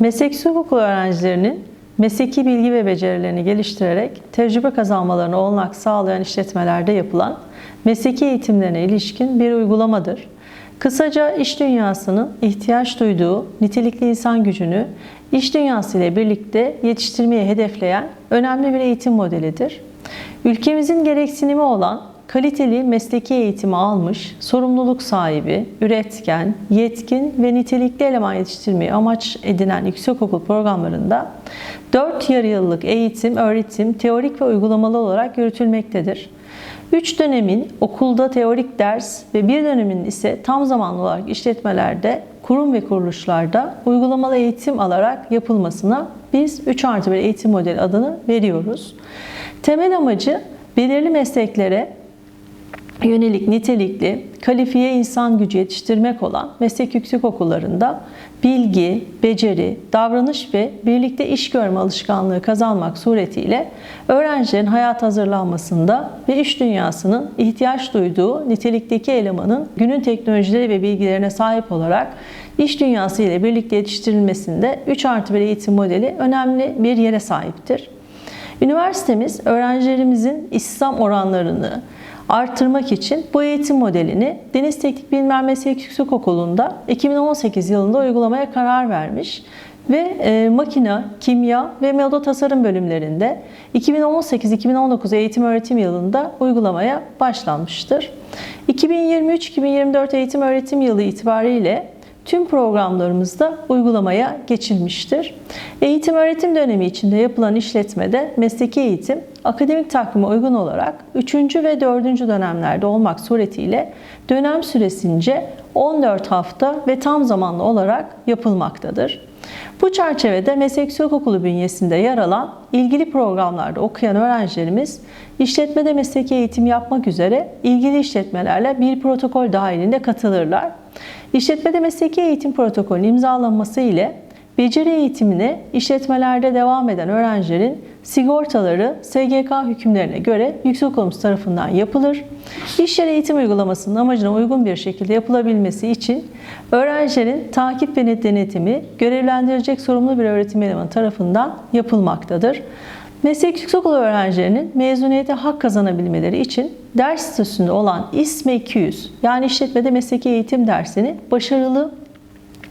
Meslek yüksek okulu öğrencilerinin mesleki bilgi ve becerilerini geliştirerek tecrübe kazanmalarına olanak sağlayan işletmelerde yapılan mesleki eğitimlerine ilişkin bir uygulamadır. Kısaca iş dünyasının ihtiyaç duyduğu nitelikli insan gücünü iş dünyası ile birlikte yetiştirmeyi hedefleyen önemli bir eğitim modelidir. Ülkemizin gereksinimi olan kaliteli mesleki eğitimi almış, sorumluluk sahibi, üretken, yetkin ve nitelikli eleman yetiştirmeyi amaç edinen yüksekokul programlarında 4 yarı yıllık eğitim, öğretim, teorik ve uygulamalı olarak yürütülmektedir. 3 dönemin okulda teorik ders ve bir dönemin ise tam zamanlı olarak işletmelerde, kurum ve kuruluşlarda uygulamalı eğitim alarak yapılmasına biz 3 artı 1 eğitim modeli adını veriyoruz. Temel amacı belirli mesleklere yönelik nitelikli, kalifiye insan gücü yetiştirmek olan meslek yüksek okullarında bilgi, beceri, davranış ve birlikte iş görme alışkanlığı kazanmak suretiyle öğrencilerin hayat hazırlanmasında ve iş dünyasının ihtiyaç duyduğu nitelikteki elemanın günün teknolojileri ve bilgilerine sahip olarak iş dünyası ile birlikte yetiştirilmesinde 3 artı 1 eğitim modeli önemli bir yere sahiptir. Üniversitemiz öğrencilerimizin istihdam oranlarını, artırmak için bu eğitim modelini Deniz Teknik Bilimler Meslek Yüksekokulu'nda 2018 yılında uygulamaya karar vermiş ve e, makine, kimya ve moda tasarım bölümlerinde 2018-2019 eğitim öğretim yılında uygulamaya başlanmıştır. 2023-2024 eğitim öğretim yılı itibariyle tüm programlarımızda uygulamaya geçilmiştir. Eğitim öğretim dönemi içinde yapılan işletmede mesleki eğitim akademik takvime uygun olarak 3. ve 4. dönemlerde olmak suretiyle dönem süresince 14 hafta ve tam zamanlı olarak yapılmaktadır. Bu çerçevede Meslek Yüksekokulu bünyesinde yer alan ilgili programlarda okuyan öğrencilerimiz işletmede mesleki eğitim yapmak üzere ilgili işletmelerle bir protokol dahilinde katılırlar. İşletmede mesleki eğitim protokolünün imzalanması ile beceri eğitimine işletmelerde devam eden öğrencilerin sigortaları SGK hükümlerine göre yüksekokulumuz tarafından yapılır. İş yeri eğitim uygulamasının amacına uygun bir şekilde yapılabilmesi için öğrencilerin takip ve denetimi görevlendirecek sorumlu bir öğretim elemanı tarafından yapılmaktadır. Meslek yüksekokulu öğrencilerinin mezuniyete hak kazanabilmeleri için ders statüsünde olan İSME 200 yani işletmede mesleki eğitim dersini başarılı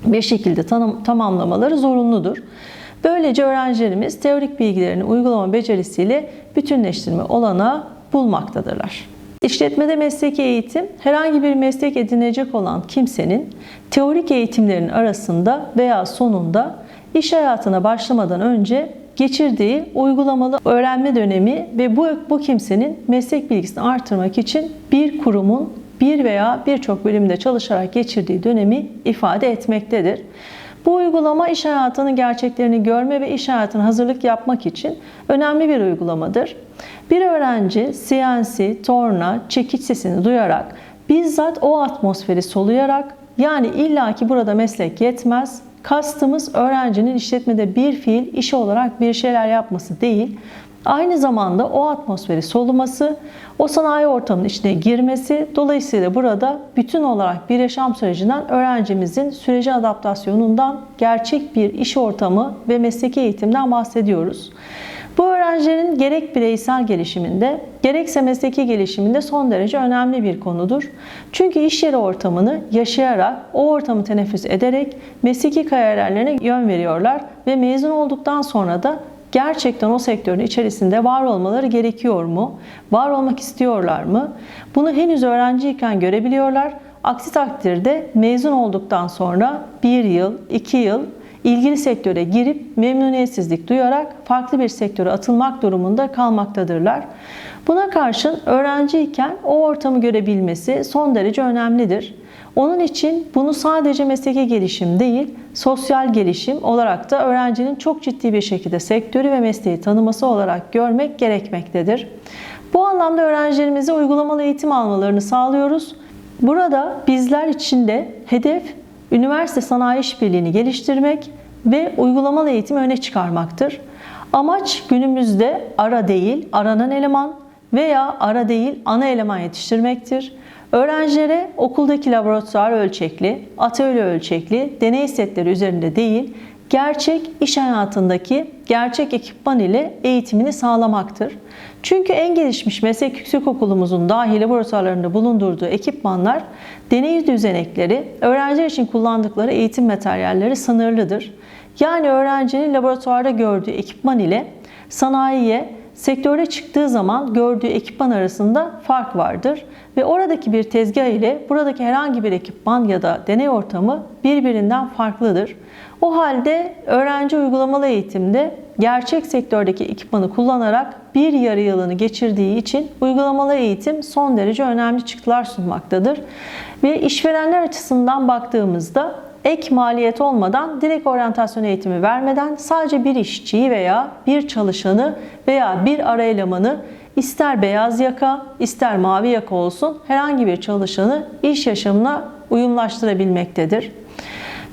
bir şekilde tanım, tamamlamaları zorunludur. Böylece öğrencilerimiz teorik bilgilerini uygulama becerisiyle bütünleştirme olanağı bulmaktadırlar. İşletmede mesleki eğitim herhangi bir meslek edinecek olan kimsenin teorik eğitimlerin arasında veya sonunda iş hayatına başlamadan önce geçirdiği uygulamalı öğrenme dönemi ve bu, bu kimsenin meslek bilgisini artırmak için bir kurumun bir veya birçok bölümde çalışarak geçirdiği dönemi ifade etmektedir. Bu uygulama iş hayatının gerçeklerini görme ve iş hayatına hazırlık yapmak için önemli bir uygulamadır. Bir öğrenci CNC, torna, çekiç sesini duyarak bizzat o atmosferi soluyarak yani illaki burada meslek yetmez, Kastımız öğrencinin işletmede bir fiil işi olarak bir şeyler yapması değil, aynı zamanda o atmosferi soluması, o sanayi ortamının içine girmesi, dolayısıyla burada bütün olarak bir yaşam sürecinden öğrencimizin sürece adaptasyonundan gerçek bir iş ortamı ve mesleki eğitimden bahsediyoruz. Bu öğrencilerin gerek bireysel gelişiminde gerekse mesleki gelişiminde son derece önemli bir konudur. Çünkü iş yeri ortamını yaşayarak, o ortamı teneffüs ederek mesleki kariyerlerine yön veriyorlar ve mezun olduktan sonra da gerçekten o sektörün içerisinde var olmaları gerekiyor mu? Var olmak istiyorlar mı? Bunu henüz öğrenciyken görebiliyorlar. Aksi takdirde mezun olduktan sonra bir yıl, iki yıl ilgili sektöre girip memnuniyetsizlik duyarak farklı bir sektöre atılmak durumunda kalmaktadırlar. Buna karşın öğrenciyken o ortamı görebilmesi son derece önemlidir. Onun için bunu sadece mesleki gelişim değil, sosyal gelişim olarak da öğrencinin çok ciddi bir şekilde sektörü ve mesleği tanıması olarak görmek gerekmektedir. Bu anlamda öğrencilerimize uygulamalı eğitim almalarını sağlıyoruz. Burada bizler için de hedef üniversite sanayi işbirliğini geliştirmek ve uygulamalı eğitimi öne çıkarmaktır. Amaç günümüzde ara değil, aranan eleman veya ara değil, ana eleman yetiştirmektir. Öğrencilere okuldaki laboratuvar ölçekli, atölye ölçekli, deney setleri üzerinde değil, gerçek iş hayatındaki gerçek ekipman ile eğitimini sağlamaktır. Çünkü en gelişmiş meslek yüksekokulumuzun dahi laboratuvarlarında bulundurduğu ekipmanlar, deney düzenekleri, öğrenciler için kullandıkları eğitim materyalleri sınırlıdır. Yani öğrencinin laboratuvarda gördüğü ekipman ile sanayiye, sektörde çıktığı zaman gördüğü ekipman arasında fark vardır ve oradaki bir tezgah ile buradaki herhangi bir ekipman ya da deney ortamı birbirinden farklıdır. O halde öğrenci uygulamalı eğitimde gerçek sektördeki ekipmanı kullanarak bir yarı yılını geçirdiği için uygulamalı eğitim son derece önemli çıktılar sunmaktadır. Ve işverenler açısından baktığımızda ek maliyet olmadan direkt oryantasyon eğitimi vermeden sadece bir işçiyi veya bir çalışanı veya bir ara elemanı ister beyaz yaka ister mavi yaka olsun herhangi bir çalışanı iş yaşamına uyumlaştırabilmektedir.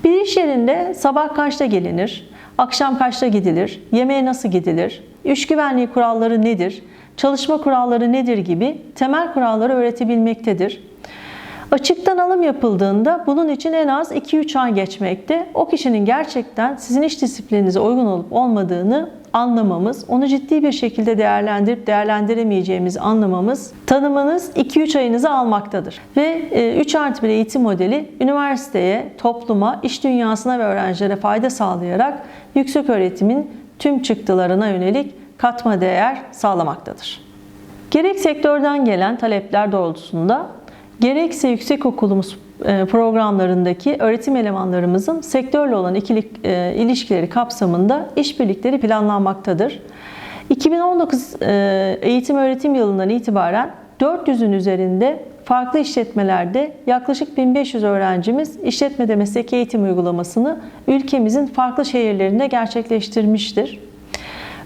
Bir iş yerinde sabah kaçta gelinir, akşam kaçta gidilir, yemeğe nasıl gidilir, iş güvenliği kuralları nedir, çalışma kuralları nedir gibi temel kuralları öğretebilmektedir. Açıktan alım yapıldığında bunun için en az 2-3 ay geçmekte. O kişinin gerçekten sizin iş disiplininize uygun olup olmadığını anlamamız, onu ciddi bir şekilde değerlendirip değerlendiremeyeceğimizi anlamamız, tanımanız 2-3 ayınızı almaktadır. Ve 3 artı 1 eğitim modeli üniversiteye, topluma, iş dünyasına ve öğrencilere fayda sağlayarak yüksek öğretimin tüm çıktılarına yönelik katma değer sağlamaktadır. Gerek sektörden gelen talepler doğrultusunda gerekse yüksek okulumuz e, programlarındaki öğretim elemanlarımızın sektörle olan ikili e, ilişkileri kapsamında işbirlikleri planlanmaktadır. 2019 e, eğitim öğretim yılından itibaren 400'ün üzerinde farklı işletmelerde yaklaşık 1500 öğrencimiz işletmede mesleki eğitim uygulamasını ülkemizin farklı şehirlerinde gerçekleştirmiştir.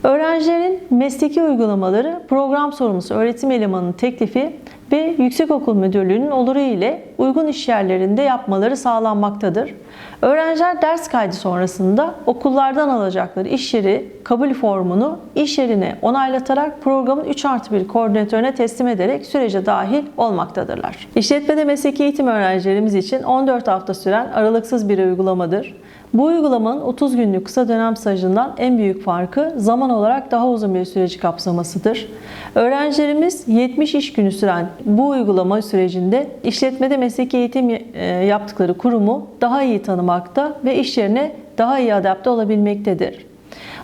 Öğrencilerin mesleki uygulamaları program sorumlusu öğretim elemanının teklifi ve Yüksekokul Müdürlüğü'nün oluru ile uygun iş yerlerinde yapmaları sağlanmaktadır. Öğrenciler ders kaydı sonrasında okullardan alacakları iş yeri kabul formunu iş yerine onaylatarak programın 3 artı 1 koordinatörüne teslim ederek sürece dahil olmaktadırlar. İşletmede mesleki eğitim öğrencilerimiz için 14 hafta süren aralıksız bir uygulamadır. Bu uygulamanın 30 günlük kısa dönem stajından en büyük farkı zaman olarak daha uzun bir süreci kapsamasıdır. Öğrencilerimiz 70 iş günü süren bu uygulama sürecinde işletmede mesleki eğitim e, yaptıkları kurumu daha iyi tanımakta ve iş yerine daha iyi adapte olabilmektedir.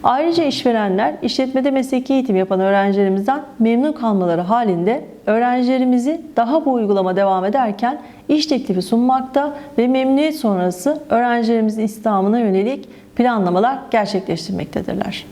Ayrıca işverenler işletmede mesleki eğitim yapan öğrencilerimizden memnun kalmaları halinde öğrencilerimizi daha bu uygulama devam ederken iş teklifi sunmakta ve memnuniyet sonrası öğrencilerimizin istihdamına yönelik planlamalar gerçekleştirmektedirler.